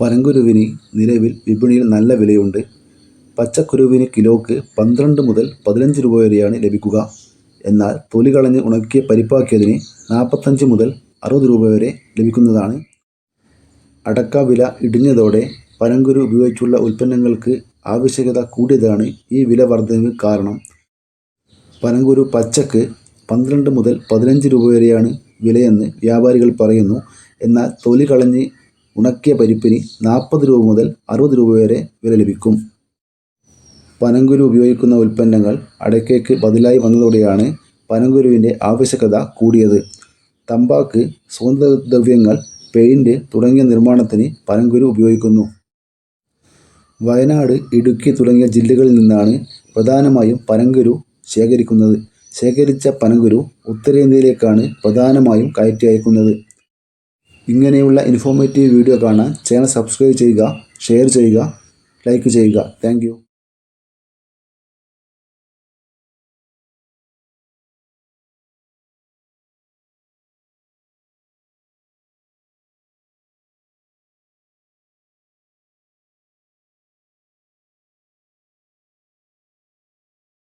പനങ്കുരുവിന് നിലവിൽ വിപണിയിൽ നല്ല വിലയുണ്ട്. പച്ചക്കുരുവിന് കിലോക്ക് പന്ത്രണ്ട് മുതൽ പതിനഞ്ച് രൂപ വരെയാണ് ലഭിക്കുക. എന്നാൽ തൊലി കളഞ്ഞ് ഉണക്കിയ പരിപ്പാക്കിയതിന് നാൽപ്പത്തഞ്ച് മുതൽ അറുപത് രൂപ വരെ ലഭിക്കുന്നതാണ്. അടക്ക വില ഇടിഞ്ഞതോടെ പനങ്കുരു ഉപയോഗിച്ചുള്ള ഉൽപ്പന്നങ്ങൾക്ക് ആവശ്യകത കൂടിയതാണ് ഈ വില വർധനവിന് കാരണം. പനങ്കുരു പച്ചക്ക് പന്ത്രണ്ട് മുതൽ പതിനഞ്ച് രൂപ വരെയാണ് വിലയെന്ന് വ്യാപാരികൾ പറയുന്നു. എന്നാൽ തൊലി കളഞ്ഞ് ഉണക്കിയ പരിപ്പിന് നാൽപ്പത് രൂപ മുതൽ അറുപത് രൂപ വരെ വില ലഭിക്കും. പനങ്കുരു ഉപയോഗിക്കുന്ന ഉൽപ്പന്നങ്ങൾ അടയ്ക്കയ്ക്ക് ബദലായി വന്നതോടെയാണ് പനങ്കുരുവിന്റെ ആവശ്യകത കൂടിയത്. തമ്പാക്ക്, സുഗന്ധദ്രവ്യങ്ങൾ, പെയിന്റ് തുടങ്ങിയ നിർമ്മാണത്തിന് പനങ്കുരു ഉപയോഗിക്കുന്നു. വയനാട്, ഇടുക്കി തുടങ്ങിയ ജില്ലകളിൽ നിന്നാണ് പ്രധാനമായും പനങ്കുരു ശേഖരിക്കുന്നത്. ശേഖരിച്ച പനങ്കുരു ഉത്തരേന്ത്യയിലേക്കാണ് പ്രധാനമായും കയറ്റി അയക്കുന്നത്. ഇങ്ങനെയുള്ള ഇൻഫോർമേറ്റീവ് വീഡിയോ കാണാൻ ചാനൽ സബ്സ്ക്രൈബ് ചെയ്യുക, ഷെയർ ചെയ്യുക, ലൈക്ക് ചെയ്യുക. താങ്ക്.